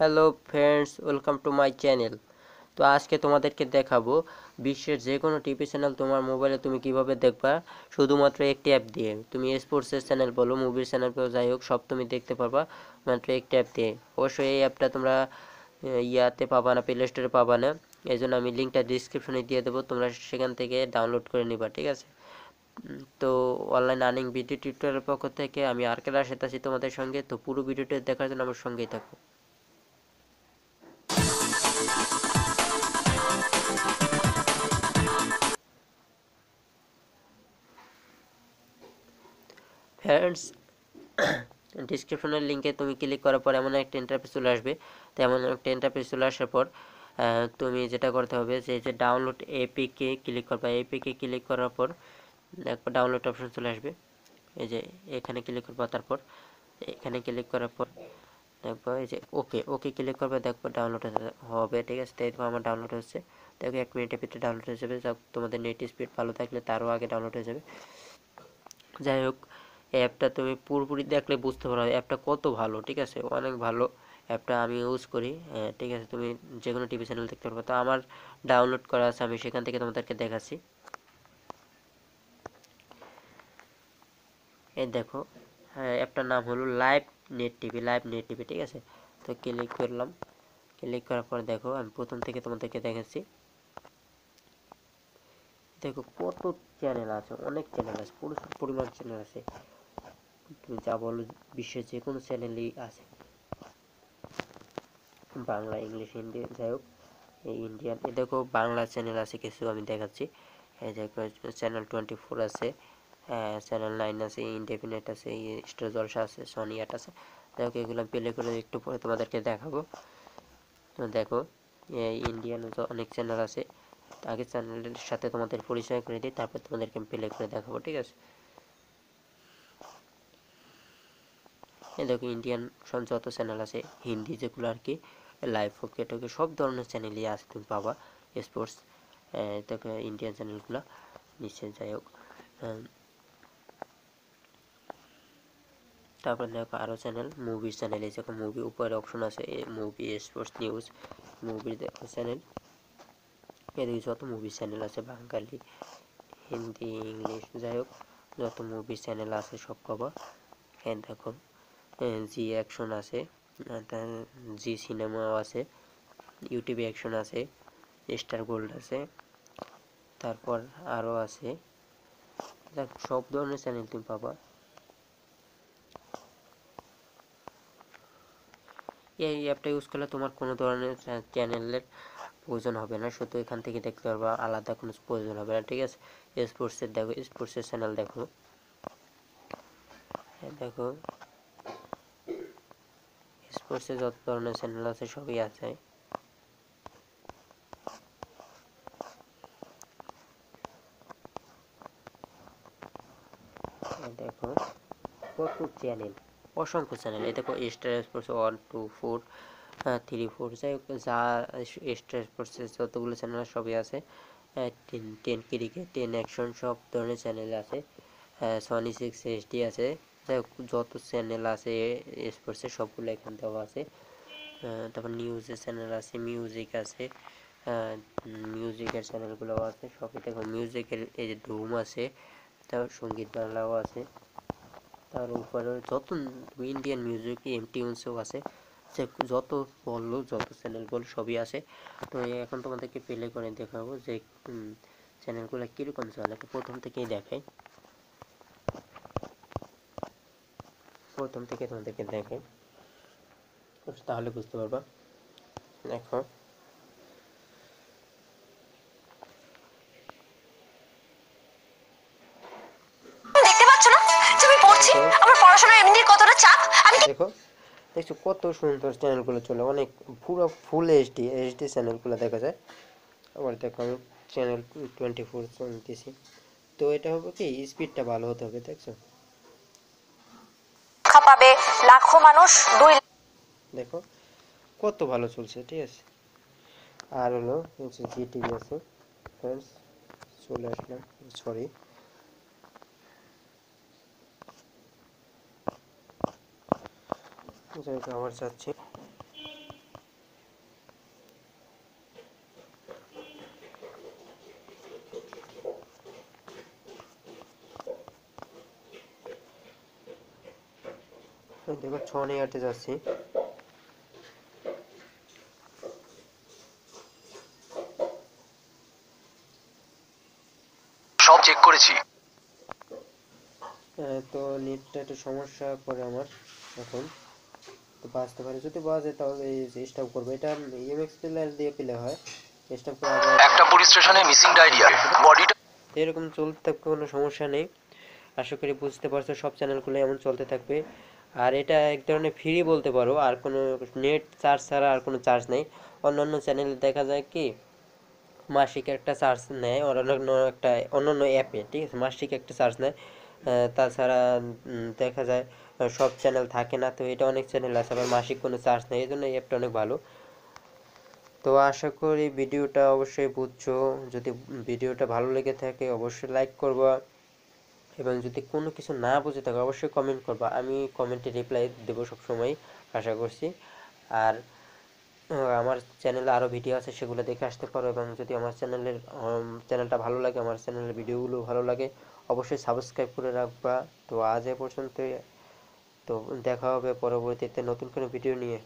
Hello friends, welcome to my channel. তো আজকে তোমাদেরকে দেখাবো বিশ্বের যে কোনো টিভি চ্যানেল তোমার মোবাইলে তুমি কীভাবে দেখবা। শুধুমাত্র একটি অ্যাপ দিয়ে। তুমি স্পোর্টসের চ্যানেল বলো মুভির চ্যানেল বলো, যাই হোক, সব তুমি দেখতে পারবা মাত্র একটি অ্যাপ দিয়ে। অবশ্যই এই অ্যাপটা তোমরা ইয়াতে পাবা না প্লে স্টোরে পাবা না। এই জন্য আমি লিঙ্কটা ডিসক্রিপশনে দিয়ে দেবো, তোমরা সেখান থেকে ডাউনলোড করে নিবা, ঠিক আছে? তো অনলাইন আর্নিং ভিডিও টিউটোরিয়ালের পক্ষ থেকে আমি আর কে রাশেদ আছি তোমাদের সঙ্গে। তো পুরো ভিডিওটা দেখার জন্য আমার সঙ্গেই থাকো। ফ্রেন্ডস ডিসক্রিপশনের লিঙ্কে তুমি ক্লিক করার পর এমন একটা ইন্টারফেস চলে আসবে। তো এমন একটা ইন্টারফেস চলে আসার পর তুমি যেটা করতে হবে যে যে ডাউনলোড এপিকে ক্লিক করবা। এপিকে ক্লিক করার পর একবার ডাউনলোড অপশন চলে আসবে। এই যে এখানে ক্লিক করবা তারপর, এখানে ক্লিক করার পর দেখব এই যে ওকে ওকে ক্লিক করবে, দেখব ডাউনলোড হবে, ঠিক আছে? দেখব আমার ডাউনলোড হচ্ছে। দেখো, এক মিনিটের ভিতরে ডাউনলোড হয়ে যাবে। তোমাদের নেট স্পিড ভালো থাকলে তারও আগে ডাউনলোড হয়ে যাবে। যাই হোক এই অ্যাপটা তুমি পুরোপুরি দেখলে বুঝতে পারো অ্যাপটা কত ভালো, ঠিক আছে? অনেক ভালো অ্যাপটা আমি ইউজ করি ঠিক আছে? তুমি যে কোনো টিভি চ্যানেল দেখতে পারবে। তো আমার ডাউনলোড করা আছে, আমি সেখান থেকে তোমাদেরকে দেখাচ্ছি। এই দেখো হ্যাঁ অ্যাপটার নাম হলো live net TV live net TV ঠিক আছে? তো ক্লিক করলাম। ক্লিক করার পর দেখো, আমি প্রথম থেকে তোমাদেরকে দেখাচ্ছি। দেখো কত চ্যানেল আছে, অনেক চ্যানেল আছে, প্রচুর পরিমাণ চ্যানেল আছে। যা বলো বিশ্বের যে কোনো চ্যানেলই আছে। বাংলা, ইংলিশ, হিন্দি, যাই হোক, এই ইন্ডিয়ান এ দেখো বাংলা চ্যানেল আছে, কিছু আমি দেখাচ্ছি। এই দেখো চ্যানেল টোয়েন্টি ফোর আছে চ্যানেল নাইন আছে ইনডেফিনেট আছে স্টার জলসা আছে সনি আট আছে। দেখো এগুলো প্লে করে একটু পরে তোমাদেরকে দেখাবো। তো দেখো ইন্ডিয়ান অনেক চ্যানেল আছে। আগে চ্যানেলের সাথে তোমাদের পরিচয় করে দিই, তারপর তোমাদেরকে আমি প্লে করে দেখাবো, ঠিক আছে? এই দেখো ইন্ডিয়ান যত চ্যানেল আছে হিন্দি যেগুলো আর কি লাইভ হোকে টোকে সব ধরনের চ্যানেলই আছে তুমি পাবা স্পোর্টস দেখো ইন্ডিয়ান চ্যানেলগুলো নিশ্চয় যাই হোক। তারপর দেখো আরও চ্যানেল মুভির চ্যানেল এই দেখো মুভি উপরে অপশন আছে মুভি স্পোর্টস নিউজ মুভির দেখো চ্যানেল এদিকে যত মুভি চ্যানেল আছে, বাঙালি, হিন্দি, ইংলিশ, যাই হোক, যত মুভি চ্যানেল আছে সব পাবা। হ্যাঁ দেখো। জি অ্যাকশন আছে। জি সিনেমাও আছে। ইউটিউবে অ্যাকশন আছে। স্টার গোল্ড আছে। তারপর আরও আছে। সব ধরনের চ্যানেল তুমি পাবা। এই অ্যাপটা ইউজ করলে তোমার কোনো ধরনের চ্যানেলের প্রয়োজন হবে না। শুধু এখান থেকে দেখতে পারবা আলাদা কোনো প্রয়োজন হবে না ঠিক আছে? স্পোর্টসের দেখো স্পোর্টসের চ্যানেল দেখো। হ্যাঁ, দেখো। স্পোর্টসে যত ধরনের চ্যানেল আছে, সবই আছে। দেখো, কত চ্যানেল? অসংখ্য চ্যানেল। এই দেখো Star Sports one two four three four যাই হোক, যা স্টার স্পোর্টসের যতগুলো চ্যানেল সবই আছে। Ten Ten Cricket Ten Action সব ধরনের চ্যানেল আছে। সনি সিক্স এইচডি আছে। যত চ্যানেল আছে স্পোর্টসের সবগুলো এখান দেওয়া আছে। তারপর নিউজের চ্যানেল আছে মিউজিক আছে মিউজিকের চ্যানেলগুলো আছে, সবই দেখো। মিউজিকের এই যে ধুম আছে, তারপর সংগীত বাংলাও আছে। তার উপরে যত ইন্ডিয়ান মিউজিক এম টিউনসও আছে, সে যত বলল, যত চ্যানেল বল সবই আছে। তো এখন তোমাদেরকে প্লে করে দেখাবো যে চ্যানেলগুলো কীরকম চলে। প্রথম থেকেই দেখাই। প্রথম থেকে তোমাদেরকে দেখাই। তাহলে বুঝতে পারবা। দেখো। দেখো। দেখছ কত সুন্দর চ্যানেলগুলো চলে। অনেক পুরো ফুল এইচডি এইচডি চ্যানেলগুলো দেখা যায়। আবার দেখো আমি চ্যানেল টোয়েন্টি ফোর চলতেছি তো এটা হবে কি? স্পিডটা ভালো হতে হবে দেখছ? লাখো মানুষ, দুই দেখো, কত ভালো চলছে, ঠিক আছে? আর হলো জি টিভি আছে ফ্রেন্ডস চলে আসলাম সরি আমার হোক দেখো ছ নেয়াতে যাচ্ছি। সব চেক করেছি। তো নেটটা একটু সমস্যা করে আমার এখন। তো বাঁচতে পারে। যদি বাজে তাহলে স্টপ করব। এটা ইএমএক্স প্লেয়ার দিয়ে পেলে হয়। স্টপ করে একটা পুলিশ স্টেশনে মিসিং ডায়রিয়া বডিটা এরকম চলতে থাকবে কোনো সমস্যা নেই। আশা করি বুঝতে পারছ সব চ্যানেলগুলো এমন চলতে থাকবে। আর এটা এক ধরনের ফ্রি বলতে পারো, আর কোনো নেট চার্জ ছাড়া আর কোনো চার্জ নেই। অন্যান্য চ্যানেলে দেখা যায় কি, মাসিক একটা চার্জ নেয়, অন্যান্য একটা, অন্যান্য অ্যাপে ঠিক আছে? মাসিক একটা চার্জ নেয়। তাছাড়া দেখা যায়, সব চ্যানেল থাকে না, তো এটা অনেক চ্যানেল আছে, আবার মাসিক কোনো চার্জ নেই, এই জন্য এই অ্যাপটা অনেক ভালো। তো আশা করি ভিডিওটা অবশ্যই বুঝছ। যদি ভিডিওটা ভালো লেগে থাকে, অবশ্যই লাইক করবা। এবং যদি কোনো কিছু না বুঝে থাকে, অবশ্যই কমেন্ট করবা। আমি কমেন্টে রিপ্লাই দেবো সবসময়, আশা করছি। আর আমার চ্যানেলে আরও ভিডিও আছে, সেগুলো দেখে আসতে পারো এবং যদি আমার চ্যানেলের চ্যানেলটা ভালো লাগে, আমার চ্যানেলের ভিডিওগুলো ভালো লাগে, অবশ্যই সাবস্ক্রাইব করে রাখবা। তো আজ এ পর্যন্তই। তো দেখা হবে পরবর্তীতে নতুন কোনো ভিডিও নিয়ে।